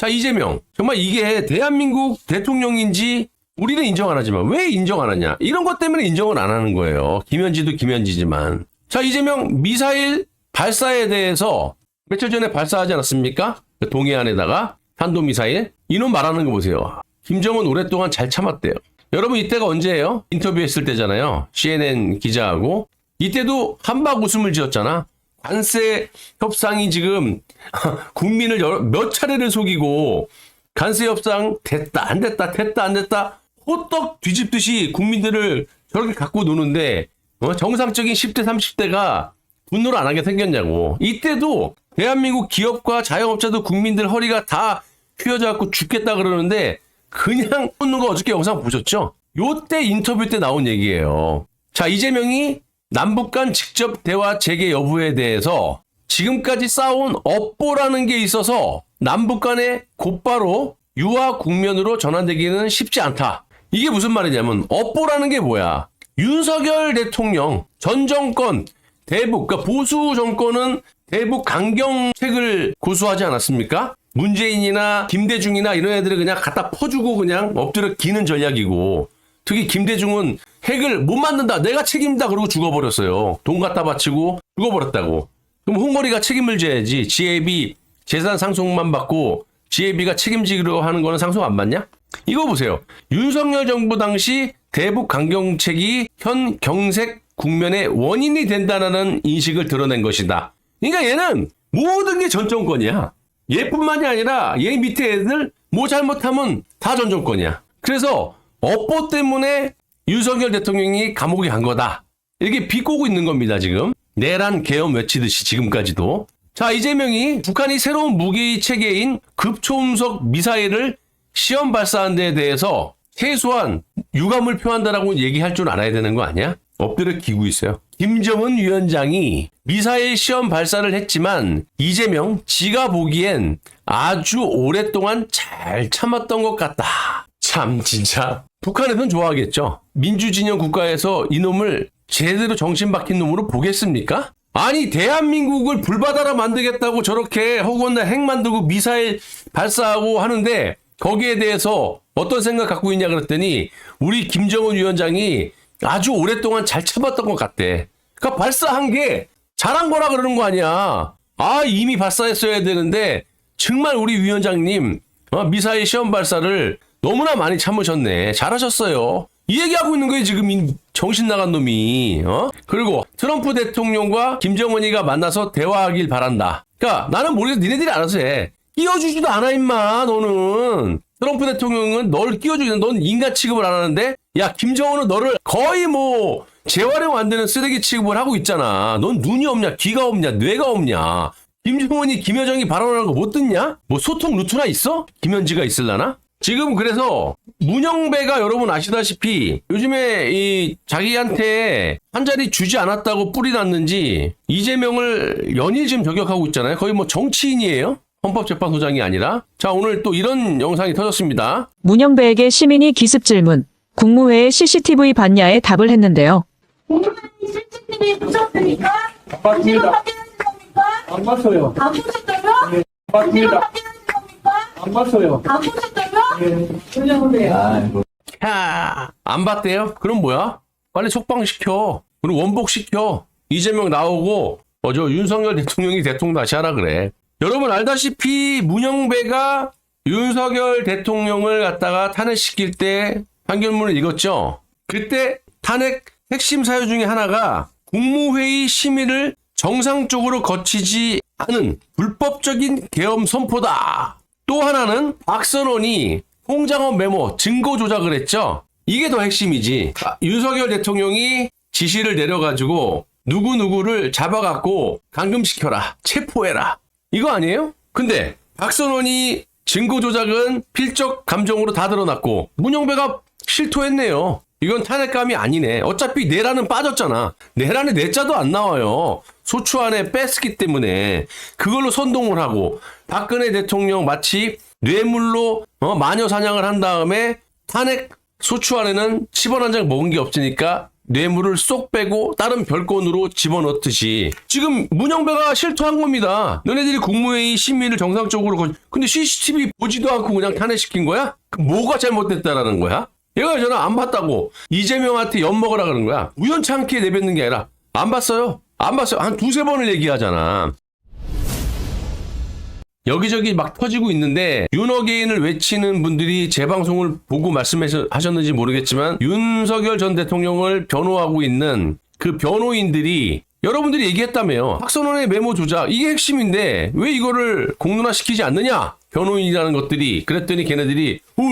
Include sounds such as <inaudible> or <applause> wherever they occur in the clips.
자, 이재명. 정말 이게 대한민국 대통령인지 우리는 인정 안 하지만 왜 인정 안 하냐? 이런 것 때문에 인정을 안 하는 거예요. 김현지도 김현지지만. 자, 이재명 미사일 발사에 대해서 며칠 전에 발사하지 않았습니까? 그 동해안에다가 탄도미사일. 이놈 말하는 거 보세요. 김정은 오랫동안 잘 참았대요. 여러분 이때가 언제예요? 인터뷰했을 때잖아요. CNN 기자하고. 이때도 한박 웃음을 지었잖아. 관세 협상이 지금 <laughs> 국민을 여러- 몇 차례를 속이고 관세 협상 됐다 안 됐다 됐다 안 됐다 호떡 뒤집듯이 국민들을 저렇게 갖고 노는데 어? 정상적인 10대 30대가 분노를 안 하게 생겼냐고 이때도 대한민국 기업과 자영업자도 국민들 허리가 다 휘어져 갖고 죽겠다 그러는데 그냥 웃는 거 어저께 영상 보셨죠? 요때 인터뷰 때 나온 얘기예요. 자 이재명이 남북 간 직접 대화 재개 여부에 대해서 지금까지 쌓아온 업보라는 게 있어서 남북 간에 곧바로 유화 국면으로 전환되기는 쉽지 않다. 이게 무슨 말이냐면 업보라는 게 뭐야? 윤석열 대통령 전 정권 대북 그러니까 보수 정권은 대북 강경책을 고수하지 않았습니까? 문재인이나 김대중이나 이런 애들을 그냥 갖다 퍼주고 그냥 엎드려 기는 전략이고 특히 김대중은 핵을 못 만든다 내가 책임다 그러고 죽어버렸어요. 돈 갖다 바치고 죽어버렸다고. 그럼 홍거리가 책임을 져야지. 지혜비 재산 상속만 받고 지혜비가 책임지기로 하는 거는 상속 안 받냐? 이거 보세요. 윤석열 정부 당시 대북 강경책이 현 경색 국면의 원인이 된다는 인식을 드러낸 것이다. 그러니까 얘는 모든 게 전 정권이야. 얘뿐만이 아니라 얘 밑에 애들 뭐 잘못하면 다 전 정권이야. 그래서 업보 때문에 윤석열 대통령이 감옥에 간 거다. 이렇게 비꼬고 있는 겁니다, 지금. 내란 계엄 외치듯이 지금까지도. 자, 이재명이 북한이 새로운 무기 체계인 급초음속 미사일을 시험 발사한 데에 대해서 최소한 유감을 표한다라고 얘기할 줄 알아야 되는 거 아니야? 엎드려 기고 있어요. 김정은 위원장이 미사일 시험 발사를 했지만 이재명 지가 보기엔 아주 오랫동안 잘 참았던 것 같다. 참 진짜 북한에선 좋아하겠죠. 민주진영 국가에서 이놈을 제대로 정신 박힌 놈으로 보겠습니까? 아니 대한민국을 불바다라 만들겠다고 저렇게 허구한날 핵 만들고 미사일 발사하고 하는데 거기에 대해서 어떤 생각 갖고 있냐 그랬더니 우리 김정은 위원장이 아주 오랫동안 잘 참았던 것 같대. 그러니까 발사한 게 잘한 거라 그러는 거 아니야. 아 이미 발사했어야 되는데 정말 우리 위원장님 어, 미사일 시험 발사를 너무나 많이 참으셨네. 잘하셨어요. 이 얘기하고 있는 거예요 지금 이 정신 나간 놈이. 어? 그리고 트럼프 대통령과 김정은이가 만나서 대화하길 바란다. 그러니까 나는 모르겠어. 니네들이 알아서 해. 끼워주지도 않아 임마 너는. 트럼프 대통령은 널 끼워주기 넌 인간 취급을 안 하는데 야 김정은은 너를 거의 뭐 재활용 안 되는 쓰레기 취급을 하고 있잖아. 넌 눈이 없냐, 귀가 없냐, 뇌가 없냐. 김정은이 김여정이 발언하는 거 못 듣냐? 뭐 소통 루트나 있어? 김현지가 있을라나? 지금 그래서 문영배가 여러분 아시다시피 요즘에 이 자기한테 한 자리 주지 않았다고 뿌리 났는지 이재명을 연일 지금 저격하고 있잖아요. 거의 뭐 정치인이에요. 헌법재판소장이 아니라. 자, 오늘 또 이런 영상이 터졌습니다. 문영배에게 시민이 기습 질문. 국무회의 CCTV 봤냐에 답을 했는데요. CCTV 보셨습니까? 지금. 확인하신 겁니까? 안 봤어요. 안 보셨다고요? 맞습니다. 확인하신 겁니까? 안 봤어요. 안 보셨다고요? 예. 설명을 해요. 야, 안 봤대요? 그럼 뭐야? 빨리 석방시켜. 그리고 원복시켜. 이재명 나오고, 어, 저 윤석열 대통령이 대통령 다시 하라 그래. 여러분 알다시피 문영배가 윤석열 대통령을 갖다가 탄핵시킬 때 판결문을 읽었죠? 그때 탄핵 핵심 사유 중에 하나가 국무회의 심의를 정상적으로 거치지 않은 불법적인 계엄 선포다. 또 하나는 박선원이 홍장원 메모 증거 조작을 했죠. 이게 더 핵심이지. 아, 윤석열 대통령이 지시를 내려가지고 누구 누구를 잡아갖고 감금시켜라, 체포해라. 이거 아니에요? 근데 박선원이 증거 조작은 필적 감정으로 다 드러났고 문영배가 실토했네요. 이건 탄핵감이 아니네. 어차피 내란은 빠졌잖아. 내란에 내자도 안 나와요. 소추 안에 뺐기 때문에 그걸로 선동을 하고 박근혜 대통령 마치 뇌물로 어, 마녀 사냥을 한 다음에 탄핵 소추 안에는 10원 한 장 먹은 게 없으니까 뇌물을 쏙 빼고 다른 별건으로 집어넣듯이 지금 문영배가 실토한 겁니다. 너네들이 국무회의 심의를 정상적으로 거... 근데 CCTV 보지도 않고 그냥 탄핵시킨 거야? 그 뭐가 잘못됐다라는 거야? 얘가 저는 안 봤다고 이재명한테 엿먹으라 그러는 거야. 우연찮게 내뱉는 게 아니라 안 봤어요. 안 봤어요. 한 두세 번을 얘기하잖아. 여기저기 막 터지고 있는데 윤어게인을 외치는 분들이 제 방송을 보고 말씀하셨는지 모르겠지만 윤석열 전 대통령을 변호하고 있는 그 변호인들이 여러분들이 얘기했다며요. 박선원의 메모 조작 이게 핵심인데 왜 이거를 공론화시키지 않느냐? 변호인이라는 것들이. 그랬더니 걔네들이 후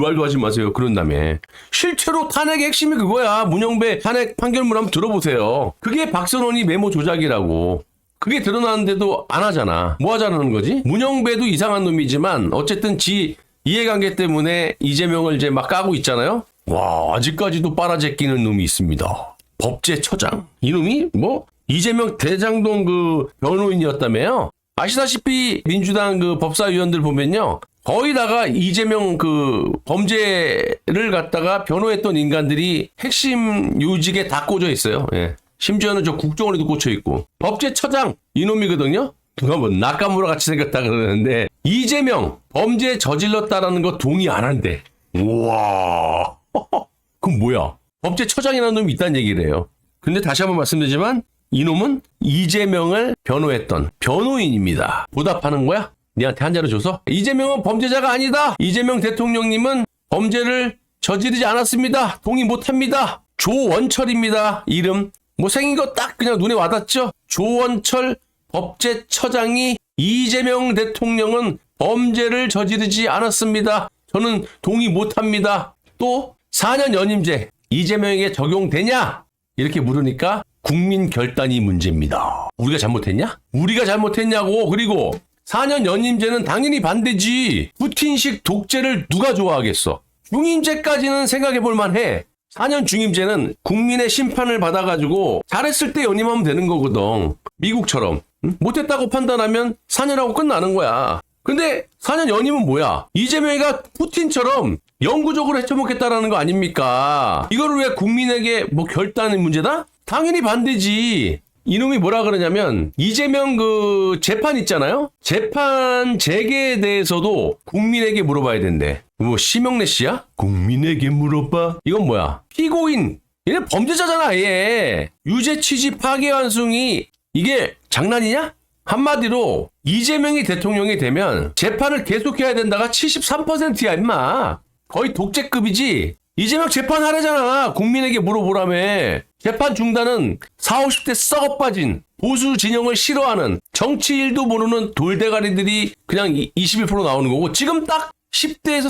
말도 하지 마세요. 그런다며. 실제로 탄핵의 핵심이 그거야. 문영배 탄핵 판결문 한번 들어보세요. 그게 박선원이 메모 조작이라고 그게 드러나는데도 안 하잖아. 뭐 하자는 거지? 문영배도 이상한 놈이지만 어쨌든 지 이해관계 때문에 이재명을 이제 막 까고 있잖아요. 와 아직까지도 빨아제끼는 놈이 있습니다. 법제처장 이놈이 뭐 이재명 대장동 그 변호인이었다며요. 아시다시피 민주당 그 법사위원들 보면요. 거의 다가 이재명 그 범죄를 갖다가 변호했던 인간들이 핵심 요직에 다 꽂혀 있어요. 예. 심지어는 저 국정원에도 꽂혀 있고 법제처장 이놈이거든요. 누가 뭐 낙가무라 같이 생겼다 그러는데 이재명 범죄 저질렀다라는 거 동의 안 한대. 우와. <laughs> 그럼 뭐야? 법제처장이라는 놈이 있다는 얘기래요. 근데 다시 한번 말씀드리지만 이놈은 이재명을 변호했던 변호인입니다. 보답하는 거야? 니한테 한자로 줘서? 이재명은 범죄자가 아니다. 이재명 대통령님은 범죄를 저지르지 않았습니다. 동의 못합니다. 조원철입니다. 이름. 뭐 생긴 거 딱 그냥 눈에 와닿죠? 조원철 법제처장이 이재명 대통령은 범죄를 저지르지 않았습니다. 저는 동의 못합니다. 또 4년 연임제 이재명에게 적용되냐? 이렇게 물으니까 국민 결단이 문제입니다. 우리가 잘못했냐? 우리가 잘못했냐고. 그리고 4년 연임제는 당연히 반대지. 푸틴식 독재를 누가 좋아하겠어? 중임제까지는 생각해 볼 만 해. 4년 중임제는 국민의 심판을 받아가지고 잘했을 때 연임하면 되는 거거든. 미국처럼. 응? 못했다고 판단하면 4년하고 끝나는 거야. 근데 4년 연임은 뭐야? 이재명이가 푸틴처럼 영구적으로 해쳐먹겠다라는 거 아닙니까? 이거를 왜 국민에게 뭐 결단의 문제다? 당연히 반대지. 이놈이 뭐라 그러냐면 이재명 그 재판 있잖아요. 재판 재개에 대해서도 국민에게 물어봐야 된대. 뭐 심영래 씨야? 국민에게 물어봐. 이건 뭐야? 피고인. 얘네 범죄자잖아, 얘. 유죄 취지 파기환송이 이게 장난이냐? 한마디로 이재명이 대통령이 되면 재판을 계속해야 된다가 73%야, 임마. 거의 독재급이지. 이재명 재판 하래잖아. 국민에게 물어보라며. 재판 중단은 4, 50대 썩어 빠진 보수 진영을 싫어하는 정치 일도 모르는 돌대가리들이 그냥 21% 나오는 거고 지금 딱 10대에서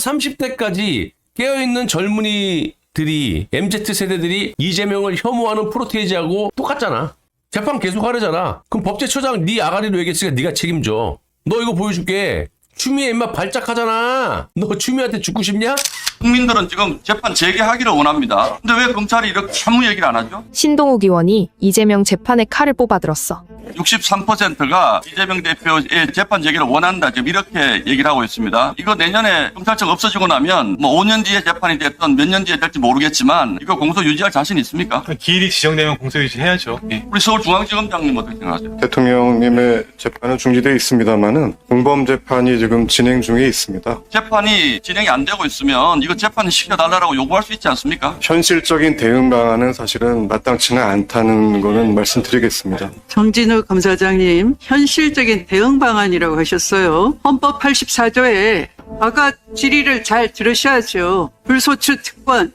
30대까지 깨어있는 젊은이들이 MZ 세대들이 이재명을 혐오하는 프로테이지하고 똑같잖아. 재판 계속 하래잖아. 그럼 법제처장 네 아가리로 얘기했으니까 네가 책임져. 너 이거 보여줄게. 추미애 임마 발작하잖아. 너 추미애한테 죽고 싶냐? 국민들은 지금 재판 재개하기를 원합니다. 근데 왜 검찰이 이렇게 아무 얘기를 안 하죠? 신동욱 의원이 이재명 재판에 칼을 뽑아들었어. 63%가 이재명 대표의 재판 재개를 원한다. 지금 이렇게 얘기를 하고 있습니다. 이거 내년에 검찰청 없어지고 나면 뭐 5년 뒤에 재판이 됐던 몇 년 뒤에 될지 모르겠지만 이거 공소 유지할 자신 있습니까? 기일이 지정되면 공소 유지 해야죠. 예. 우리 서울중앙지검장님 어떻게 생각하세요? 대통령님의 재판은 중지되어 있습니다만은 공범 재판이 지금 진행 중에 있습니다. 재판이 진행이 안 되고 있으면 이거 재판 시켜달라고 요구할 수 있지 않습니까? 현실적인 대응 방안은 사실은 마땅치는 않다는 거는 말씀드리겠습니다. 정진우 검사장님, 현실적인 대응 방안이라고 하셨어요. 헌법 84조에 아까 질의를 잘 들으셔야죠. 불소추 특권.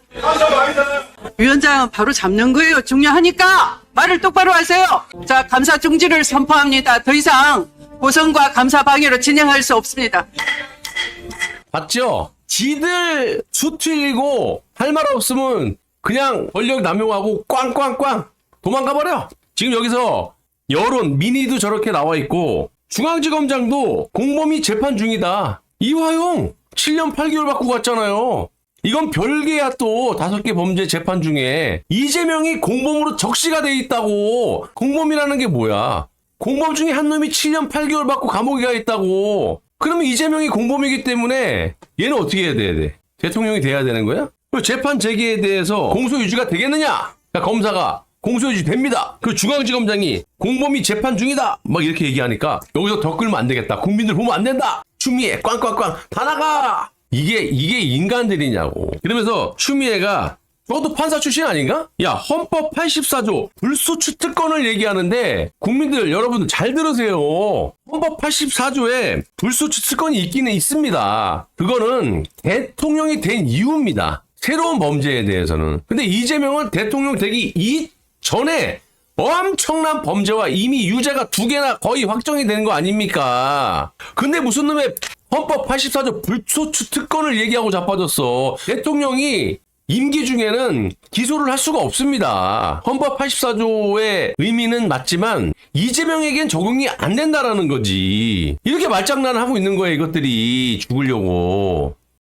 위원장은 바로 잡는 거예요. 중요하니까 말을 똑바로 하세요. 자, 감사 중지를 선포합니다. 더 이상 고성과 감사 방해로 진행할 수 없습니다. 봤죠? 지들 수틀리고 할 말 없으면 그냥 권력 남용하고 꽝꽝꽝 도망가 버려. 지금 여기서 여론 민의도 저렇게 나와 있고 중앙지검장도 공범이 재판 중이다. 이화용 7년 8개월 받고 갔잖아요. 이건 별개야 또 다섯 개 범죄 재판 중에 이재명이 공범으로 적시가 돼 있다고 공범이라는 게 뭐야? 공범 중에 한 놈이 7년 8개월 받고 감옥에 가 있다고. 그러면 이재명이 공범이기 때문에 얘는 어떻게 해야 돼야 돼? 대통령이 돼야 되는 거야? 재판 재개에 대해서 공소 유지가 되겠느냐? 자, 검사가 공소유지 됩니다. 그 중앙지검장이 공범이 재판 중이다. 막 이렇게 얘기하니까 여기서 더 끌면 안 되겠다. 국민들 보면 안 된다. 추미애 꽝꽝꽝 다 나가. 이게 이게 인간들이냐고. 그러면서 추미애가 저도 판사 출신 아닌가? 야 헌법 84조 불소추 특권을 얘기하는데 국민들 여러분들 잘 들으세요. 헌법 84조에 불소추 특권이 있기는 있습니다. 그거는 대통령이 된 이유입니다. 새로운 범죄에 대해서는. 근데 이재명은 대통령 되기 이 전에 엄청난 범죄와 이미 유죄가 두 개나 거의 확정이 된거 아닙니까? 근데 무슨 놈의 헌법 84조 불소추 특권을 얘기하고 자빠졌어. 대통령이 임기 중에는 기소를 할 수가 없습니다. 헌법 84조의 의미는 맞지만 이재명에겐 적용이 안 된다라는 거지. 이렇게 말장난을 하고 있는 거예요, 이것들이 죽으려고.